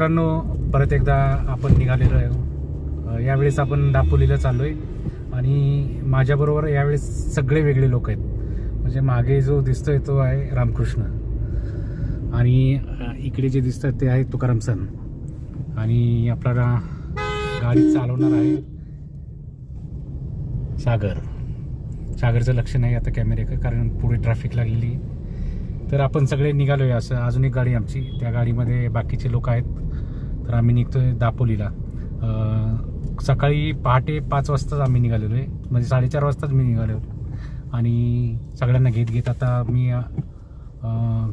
मित्रांनो परत एकदा आपण निघालेलो आहे. यावेळेस आपण दापोलीला चाललो आहे आणि माझ्याबरोबर यावेळेस सगळे वेगळे लोक आहेत. म्हणजे मागे जो दिसतोय तो आहे रामकृष्ण. आणि इकडे जे दिसतात ते आहे तुकाराम सन आणि आपल्याला गाडी चालवणार आहे सागर. सागरचं लक्ष नाही आता कॅमेरे कारण पुढे ट्रॅफिक लागलेली. तर आपण सगळे निघालो आहे असं अजून एक गाडी आमची. त्या गाडीमध्ये बाकीचे लोक आहेत. तर आम्ही निघतोय दापोलीला. सकाळी पहाटे पाच वाजताच आम्ही निघालेलो आहे. म्हणजे साडेचार वाजताच मी निघालेलो आणि सगळ्यांना घेत घेत आता मी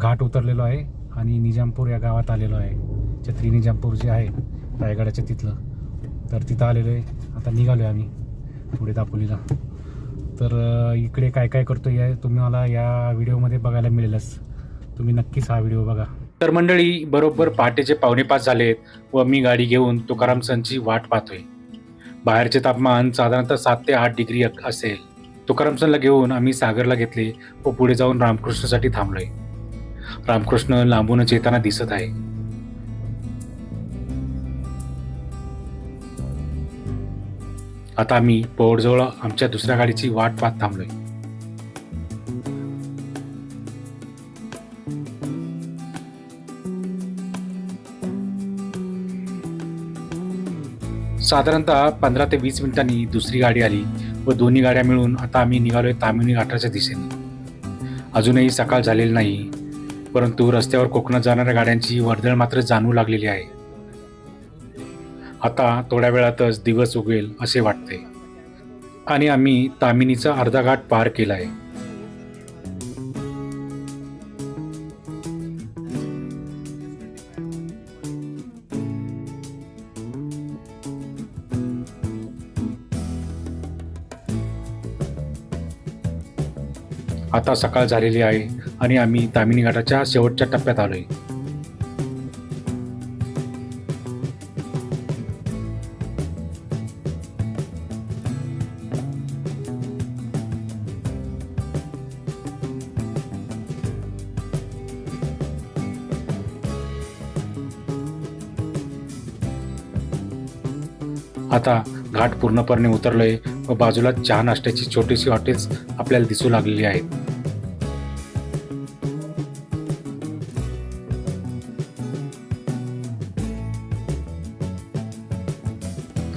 घाट उतरलेलो आहे आणि निजामपूर या गावात आलेलो आहे. छत्री निजामपूर जे आहे रायगडाच्या तिथलं तर तिथं आलेलो आहे. आता निघालो आहे आम्ही पुढे दापोलीला. तर इकडे काय काय करतो या तुम्हाला या व्हिडिओमध्ये बघायला मिळेलच. तुम्ही नक्कीच हा व्हिडिओ बघा. तर मंडळी बरोबर पहाटेचे पावणे पाच झालेत व मी गाडी घेऊन तुकाराम सनची वाट पाहतोय. बाहेरचे तापमान साधारणतः सात ते आठ डिग्री असेल. तुकाराम सनला घेऊन आम्ही सागरला घेतले व पुढे जाऊन रामकृष्णासाठी थांबलोय. रामकृष्ण लांबूनच येताना दिसत आहे. आता आम्ही पोहडजवळ आमच्या दुसऱ्या गाडीची वाट पाहत थांबलोय. साधारणतः पंधरा ते वीस मिनिटांनी दुसरी गाडी आली व दोन्ही गाड्या मिळून आता आम्ही निघालोय तामिनी घाटाच्या दिशेने. अजूनही सकाळ झालेली नाही परंतु रस्त्यावर कोकणात जाणाऱ्या गाड्यांची वर्दळ मात्र जाणू लागलेली आहे. आता थोड्या वेळातच दिवस उगेल असे वाटते. आणि आम्ही तामिनीचा अर्धा घाट पार केला आहे आता सकाळ झालेली आहे आणि आम्ही तामिनी घाटाच्या शेवटच्या टप्प्यात आलोय. आता घाट पूर्णपणे उतरलोय व बाजूला चहा नाश्त्याची छोटीशी हॉटेल्स आपल्याला दिसू लागलेली आहेत.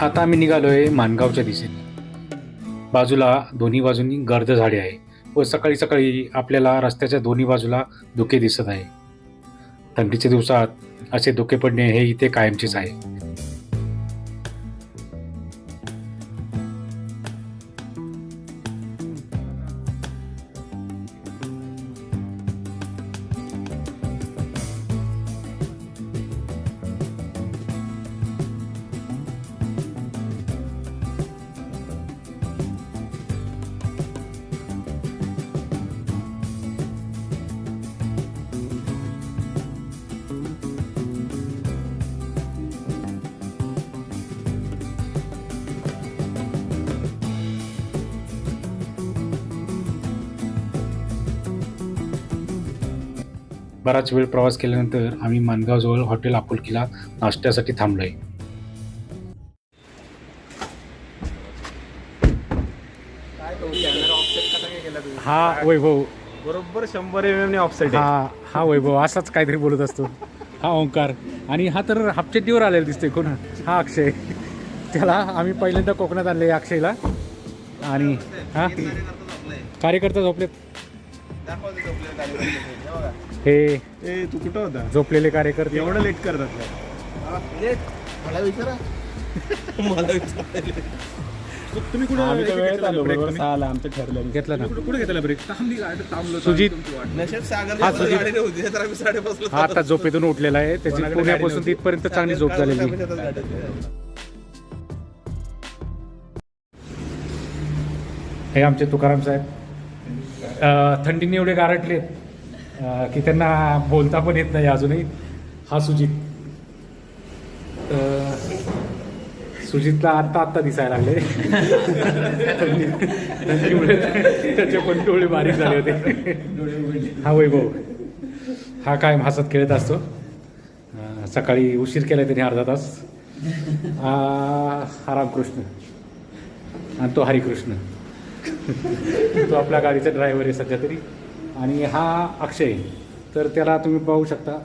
आता आम्ही निघालोय मानगावच्या दिशेने बाजूला दोन्ही बाजूंनी गर्द झाडे आहे व सकाळी सकाळी आपल्याला रस्त्याच्या दोन्ही बाजूला धुके दिसत आहे. थंडीच्या दिवसात असे धुके पडणे हे इथे कायमचेच आहे. बराच वेळ प्रवास केल्यानंतर आम्ही मानगावजवळ हॉटेल आपुलकीला नाश्त्यासाठी थांबलोय. हा वैभव. बरोबर शंभर एम एम ऑफसेट हा हा वैभव असाच काहीतरी बोलत असतो. हा ओंकार. आणि हा तर हापचेट्टीवर आलेला दिसतोय कोण? हा अक्षय. त्याला आम्ही पहिल्यांदा कोकणात आणले अक्षयला. आणि हा? कार्यकर्ता झोपलेत. हे ए तू कुठं होता? झोपलेले कार्यकर्ते. एवढं लेट करतात मला विचारा. मला. तुम्ही कुठं आलो आमच्या ठरलं घेतला ना. कुठं घेतला ब्रेक थांबली गाडी थांबलो सुजित. तुमची वाट. नशेब सागर हा, सुजित. गाडी नव्हती तर आम्ही साडेपाचला हा आता झोपेतून उठलेला आहे. त्याची पुण्यापासून तिथपर्यंत चांगली झोप झालेली. हे आमचे तुकाराम साहेब. थंडीने एवढे गारटलेत की त्यांना बोलता पण येत नाही अजूनही. हा सुजित. सुजितला आत्ता आत्ता दिसायला लागले. थंडी- थंडीमुळे त्याचे पण डोळे बारीक झाले होते. हा वैभव. हा कायम हसत खेळत असतो. सकाळी उशीर केला त्यांनी अर्धा तास. हा रामकृष्ण. आणि तो हरिकृष्ण. तो आपल्या गाडीचा ड्रायव्हर आहे सध्या तरी. आणि हा अक्षय. तर त्याला तुम्ही पाहू शकता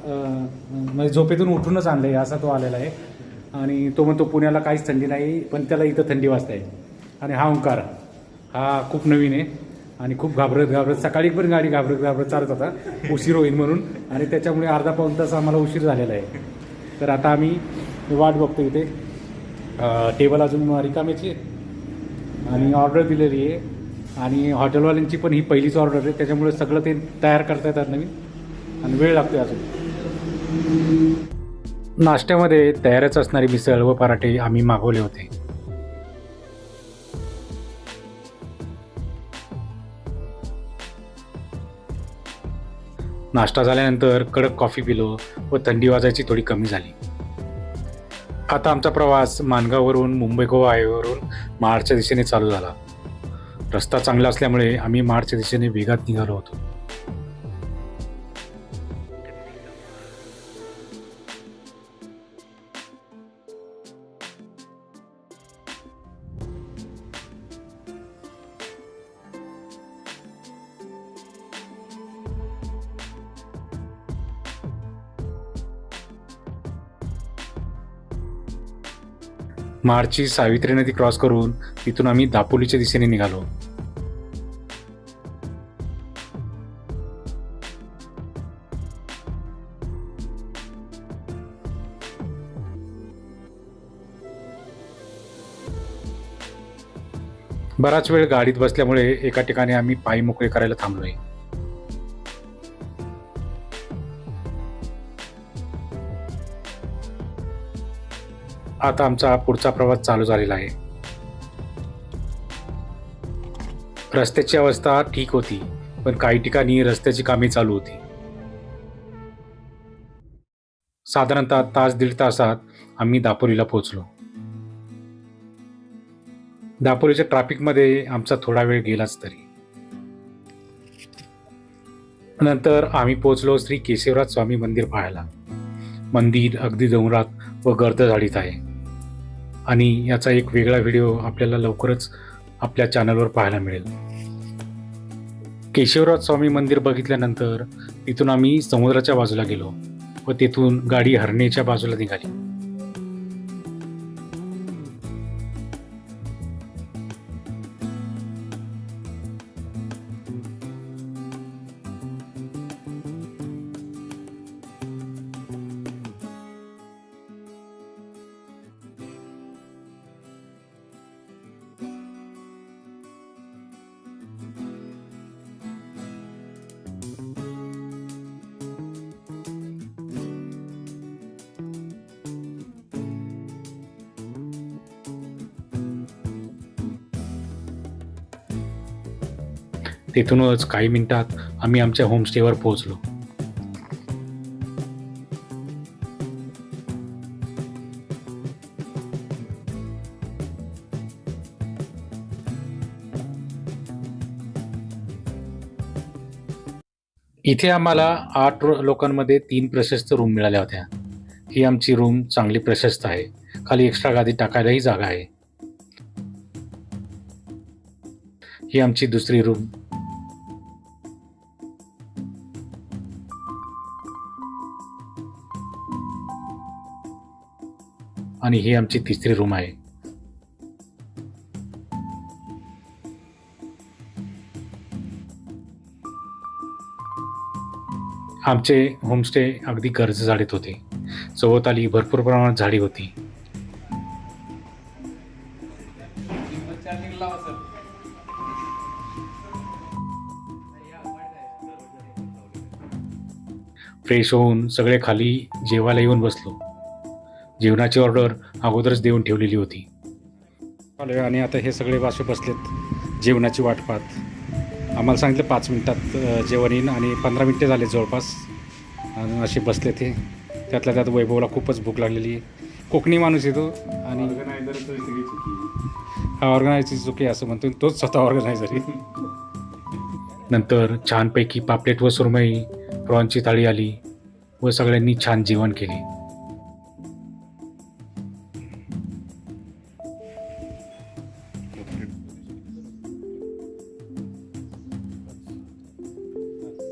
म्हणजे झोपेतून उठूनच आणलं आहे असा तो आलेला आहे. आणि तो म्हणतो पुण्याला काहीच थंडी नाही पण त्याला इथं थंडी वाजता आहे आणि हा ओंकार हा खूप नवीन आहे. आणि खूप घाबरत घाबरत सकाळी पण गाडी घाबरत घाबरत चालत होता. उशीर होईल म्हणून. आणि त्याच्यामुळे अर्धा पाऊन तास आम्हाला उशीर झालेला आहे. तर आता आम्ही वाट बघतो इथे. टेबल अजून रिकामेची आहे. आणि ऑर्डर दिलेली आहे. आणि हॉटेलवाल्यांची पण ही पहिलीच ऑर्डर आहे. त्याच्यामुळे सगळं ते तयार करता येतात नवीन. आणि वेळ लागतो अजून. नाश्त्यामध्ये तयारच असणारी मिसळ व पराठे आम्ही मागवले होते. नाश्ता झाल्यानंतर कडक कॉफी पिलो व थंडी वाजायची थोडी कमी झाली. आता आमचा प्रवास मानगाववरून मुंबई गोवा हायवेवरून महाडच्या दिशेने चालू झाला. रस्ता चांगला असल्यामुळे आम्ही मार्चच्या दिशेने वेगात निघालो होतो. मार्चची सावित्री नदी क्रॉस करून तिथून आम्ही दापोलीच्या दिशेने निघालो. बराच वेळ गाडीत बसल्यामुळे एका ठिकाणी आम्ही पायी मोकळे करायला थांबलोय. आता आमचा पुढचा प्रवास चालू झालेला आहे. रस्त्याची अवस्था ठीक होती पण काही ठिकाणी रस्त्याची कामे चालू होती. साधारणतः तास दीड तासात आम्ही दापोलीला पोहोचलो. दापोलीच्या ट्रॅफिकमध्ये आमचा थोडा वेळ गेलाच तरी. नंतर आम्ही पोहोचलो श्री केशवराज स्वामी मंदिर पाहायला. मंदिर अगदी डोंगरात व गर्द झाडीत आहे. आणि याचा एक वेगळा व्हिडिओ आपल्याला लवकरच आपल्या चॅनलवर पाहायला मिळेल. केशवराज स्वामी मंदिर बघितल्यानंतर तिथून आम्ही समुद्राच्या बाजूला गेलो व तेथून गाडी हरणेच्या बाजूला निघाली. तेथूनच काही मिनिटात आम्ही आमच्या होमस्टेवर पोहोचलो. इथे आम्हाला आठ लोकांमध्ये तीन प्रशस्त रूम मिळाल्या होत्या. ही आमची रूम चांगली प्रशस्त आहे. खाली एक्स्ट्रा गादी टाकायलाही जागा आहे. ही आमची दुसरी रूम आणि ही आमची तिसरी रूम आहे. आमचे होमस्टे अगदी गर्ज झाडीत होते. सभोवताली भरपूर प्रमाणात झाडी होती. फ्रेश होऊन सगळे खाली जेवायला येऊन बसलो. जेवणाची ऑर्डर अगोदरच देऊन ठेवलेली होती. आलोय आणि आता हे सगळे वाशे बसलेत. जेवणाची वाट पाहत. आम्हाला सांगितलं पाच मिनिटात जेवण येईन आणि पंधरा मिनटे झाले जवळपास. आणि असे बसले ते त्यातल्या त्यात वैभवला खूपच भूक लागलेली आहे. कोकणी माणूस येतो आणि हा ऑर्गनायझची चुकी असं म्हणतो. तोच स्वतः ऑर्गनायझर आहे. नंतर छानपैकी पापलेट व सुरमई प्रॉनची थाळी आली व सगळ्यांनी छान जेवण केले.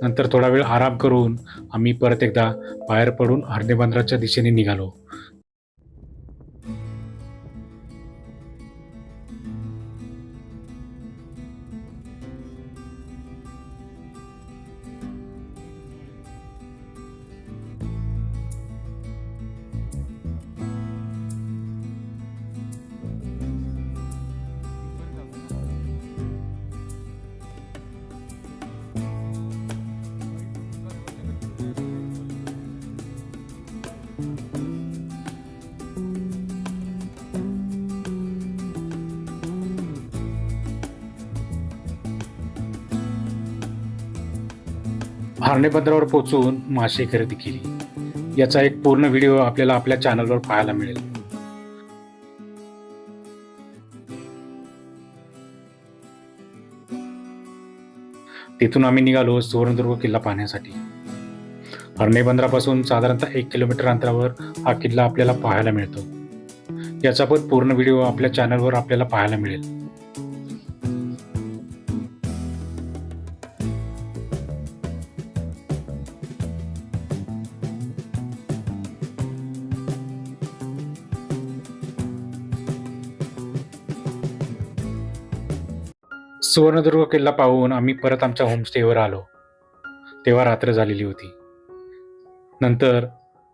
नंतर थोडा वेळ आराम करून आम्ही परत एकदा बाहेर पडून हरणे बंदराच्या दिशेने निघालो. हरणे बंदरावर पोहोचून मासे खरेदी केली. याचा एक पूर्ण व्हिडिओ आपल्याला आपल्या चॅनलवर पाहायला मिळेल. तिथून आम्ही निघालो सुवर्णदुर्ग किल्ला पाहण्यासाठी. हरणे बंदरापासून साधारणतः एक किलोमीटर अंतरावर हा किल्ला आपल्याला पाहायला मिळतो. याचा पण पूर्ण व्हिडिओ आपल्या चॅनलवर आपल्याला पाहायला मिळेल. सुवर्णदुर्ग किल्ला पाहून आम्ही परत आमच्या होमस्टेवर आलो. तेव्हा रात्र झालेली होती. नंतर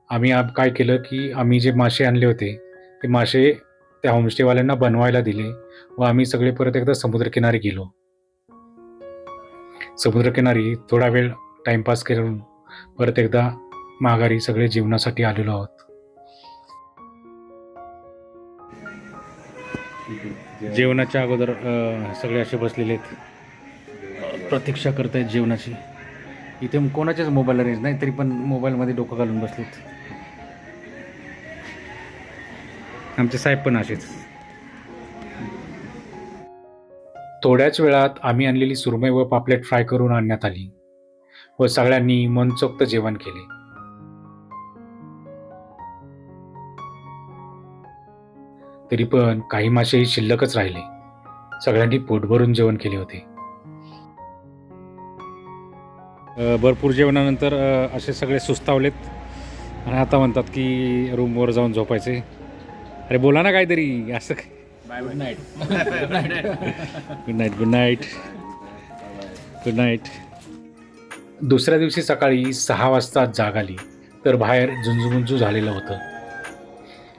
आम्ही आप काय केलं की आम्ही जे मासे आणले होते ते मासे त्या होमस्टेवाल्यांना बनवायला दिले व आम्ही सगळे परत एकदा समुद्रकिनारी गेलो. समुद्रकिनारी थोडा वेळ टाइमपास करून परत एकदा माघारी सगळे जीवनासाठी आलेलो आहोत. जेवणाच्या अगोदर सगळे असे बसलेले आहेत. प्रतीक्षा करत आहेत जेवणाची. इथे कोणाच्याच मोबाईलला रेंज नाही तरी पण मोबाईलमध्ये डोकं घालून बसलेत. आमचे साहेब पण असेच. थोड्याच वेळात आम्ही आणलेली सुरमई व पापलेट फ्राय करून आणण्यात आली व सगळ्यांनी मनचोक्त जेवण केले. तरी पण काही मासे शिल्लकच राहिले. सगळ्यांनी पोट भरून जेवण केले होते. भरपूर जेवणानंतर असे सगळे सुस्तावलेत. आणि आता म्हणतात की रूमवर जाऊन झोपायचे. अरे बोला ना काहीतरी असं काय? Good night good night good night good night दुसऱ्या दिवशी सकाळी सहा वाजता जाग आली तर बाहेर झुंजुमुंजू झालेलं होतं.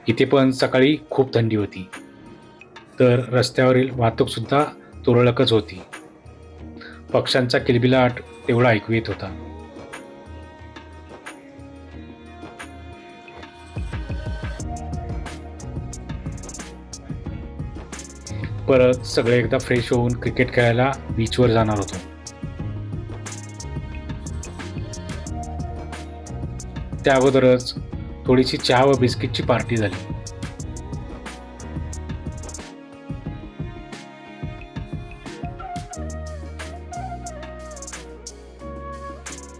इथे पण सकाळी खूप थंडी होती. तर रस्त्यावरील वाहतूकसुद्धा तुरळकच होती. पक्ष्यांचा किलबिलाट तेवढा ऐकू येत होता. परत सगळे एकदा फ्रेश होऊन क्रिकेट खेळायला बीचवर जाणार होतो. त्या अगोदरच थोडीशी चहा व बिस्किटची पार्टी झाली.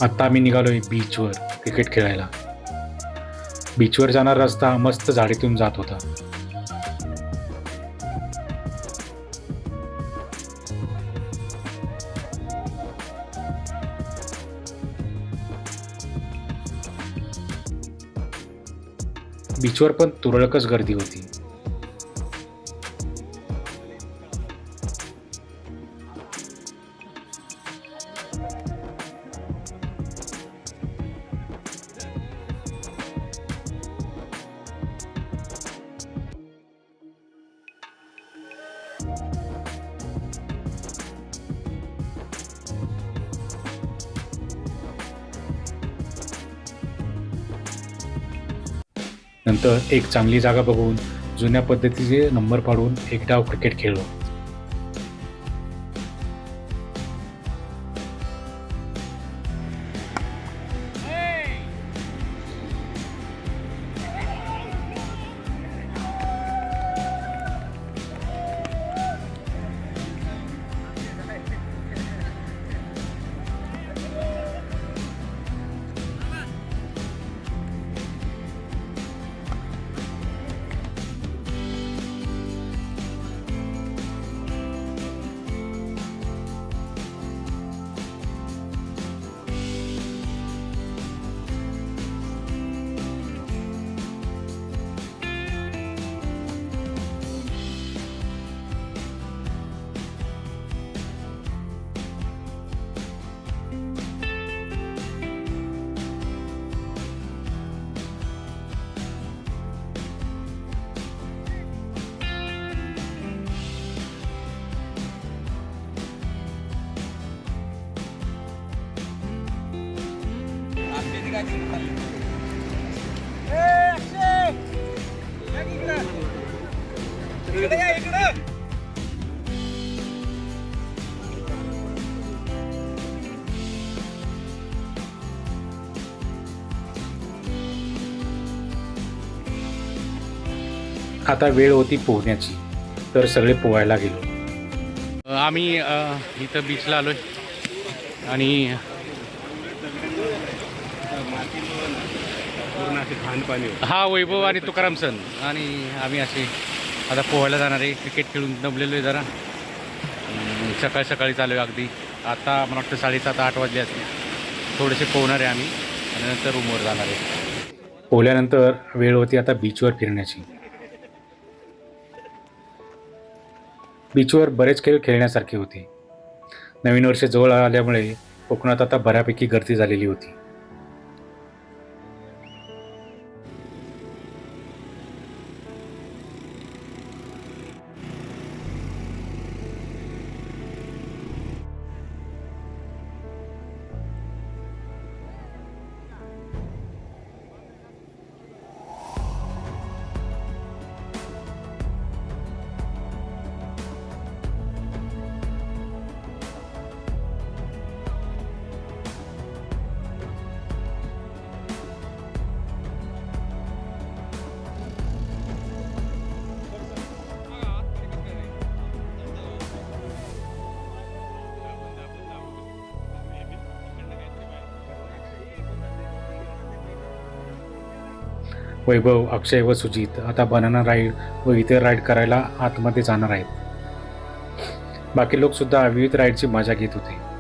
आता आम्ही निघालोय बीचवर क्रिकेट खेळायला. बीचवर जाणारा रस्ता मस्त झाडीतून जात होता. बीचवर पण तुरळकच गर्दी होती. नंतर एक चांगली जागा बघून जुन्या पद्धतीचे नंबर पाडून एक डाव क्रिकेट खेळलो. आता वेळ होती पोहण्याची तर सगळे पोहायला गेलो. आम्ही इथं बीचला आणि घाण पाणी होतं. हा वैभव आणि तुकाराम सण. आणि आम्ही असे आता पोहायला जाणार आहे क्रिकेट खेळून दमलेलो आहे जरा. सकाळी सकाळी चालू आहे अगदी. आता मला वाटतं साडेसात आठ वाजले असतील. थोडेसे पोहणार आहे आम्ही. आणि नंतर रूमवर जाणार आहे. पोहल्यानंतर वेळ होती आता बीचवर फिरण्याची. बीचवर बरेच खेळ खेळण्यासारखे होते. नवीन वर्ष जवळ आल्यामुळे कोकणात आता बऱ्यापैकी गर्दी झालेली होती. वैभव अक्षय व सुजित आता बनाना राईड व इतर राईड करायला आतमध्ये जाणार आहेत. बाकी लोकसुद्धा विविध राईडची मजा घेत होते.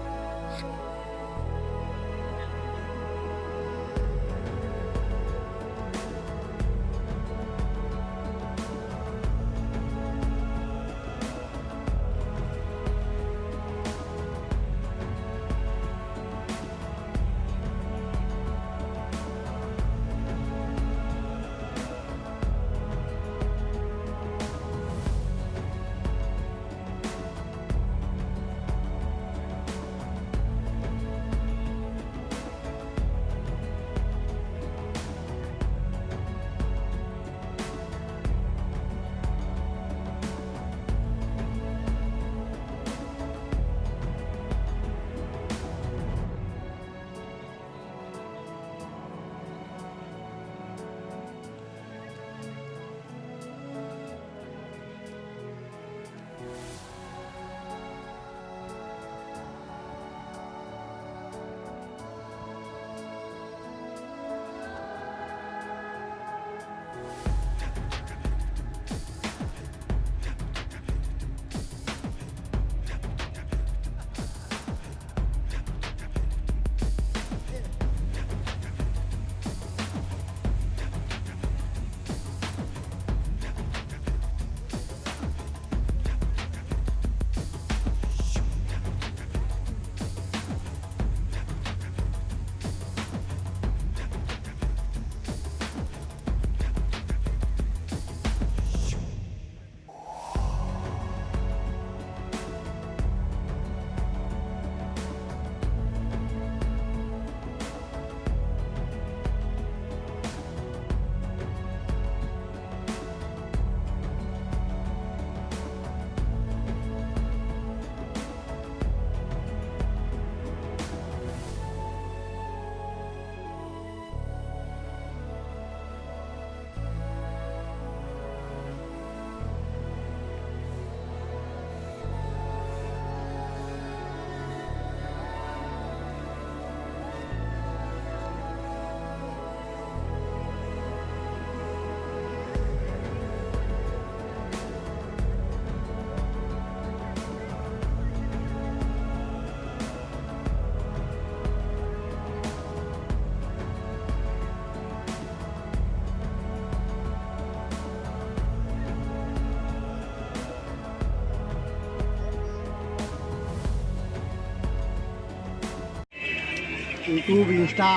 यूट्यूब इंस्टा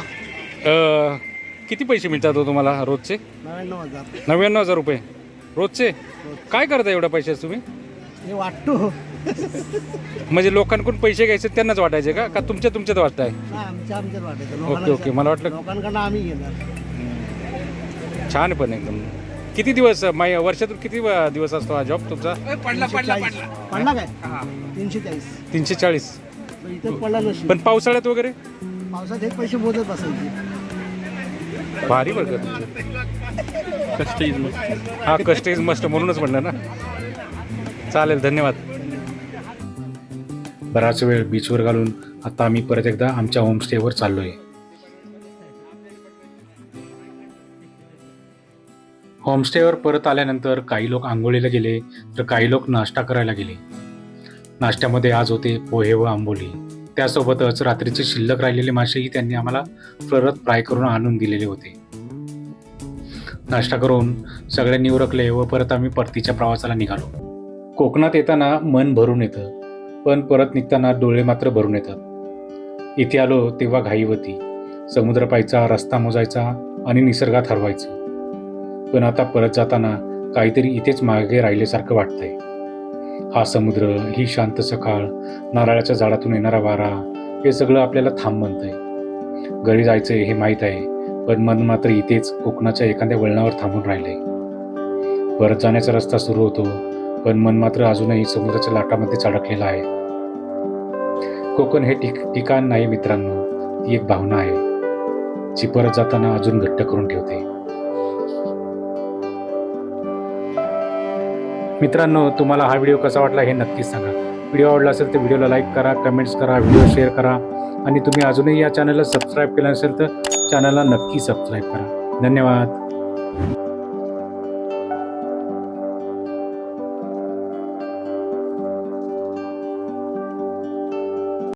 किती पैसे मिळतात हो तुम्हाला रोजचे? नव्याण्णव हजार. नव्याण्णव हजार रुपये. रोजचे? काय करता एवढ्या पैशाचे तुम्ही? हे वाटतो. म्हणजे लोकांकडून पैसे घ्यायचे त्यांनाच वाटायचे का? का तुमच्या तुमच्यात वाटताय? नाही आमच्या आमच्यात वाटायचं. ओके लोकांना ओके. मला वाटलं लोकांकडनं आम्ही घेणार. छान पण एकदम. किती दिवस माय वर्षातून किती व- दिवस असतो हा जॉब तुमचा? पडला पडला पडला. काय? तीनशे चाळीस. तीनशे चाळीस. तर पडला पण पावसाळ्यात वगैरे? पावसात हे पैसे बसायचे भारी बरं का तुमचं हा कष्ट इज मस्ट म्हणूनच म्हणलं ना. चालेल धन्यवाद. बराच वेळ बीचवर घालून आता आम्ही परत एकदा आमच्या होमस्टेवर चाललोय. होमस्टेवर परत आल्यानंतर काही लोक आंघोळीला गेले तर काही लोक नाश्ता करायला गेले. नाश्त्यामध्ये आज होते पोहे व आंबोली. त्यासोबतच रात्रीचे शिल्लक राहिलेले मासेही त्यांनी आम्हाला परत फ्राय करून आणून दिलेले होते. नाश्ता करून सगळ्यांनी उरकले व परत आम्ही परतीच्या प्रवासाला निघालो. कोकणात येताना मन भरून येतं पण परत निघताना डोळे मात्र भरून येतात. इथे आलो तेव्हा घाई होती. समुद्र पाहायचा रस्ता मोजायचा आणि निसर्गात हरवायचं. पण आता परत जाताना काहीतरी इथेच मागे राहिल्यासारखं वाटतंय. हा समुद्र ही शांत सकाळ नारळाच्या झाडातून येणारा वारा हे सगळं आपल्याला थांब म्हणतंय घरी जायचंय हे माहीत आहे पण मन मात्र इथेच कोकणाच्या एखाद्या वळणावर थांबून राहिलंय. परत जाण्याचा रस्ता सुरू होतो पण मन मात्र अजूनही समुद्राच्या लाटामध्येच अडकलेलं आहे. कोकण हे ठिक ठिकाण नाही मित्रांनो ती एक भावना आहे. जी परत जाताना अजून घट्ट करून ठेवते. मित्रांनो तुम्हाला हा व्हिडिओ कसा वाटला हे नक्कीच सांगा. व्हिडिओ आवडला असेल तर व्हिडिओला लाईक करा कमेंट्स करा व्हिडिओ शेअर करा. आणि तुम्ही अजूनही या चॅनलला सबस्क्राईब केलं असेल तर चॅनलला नक्की सबस्क्राईब करा. धन्यवाद.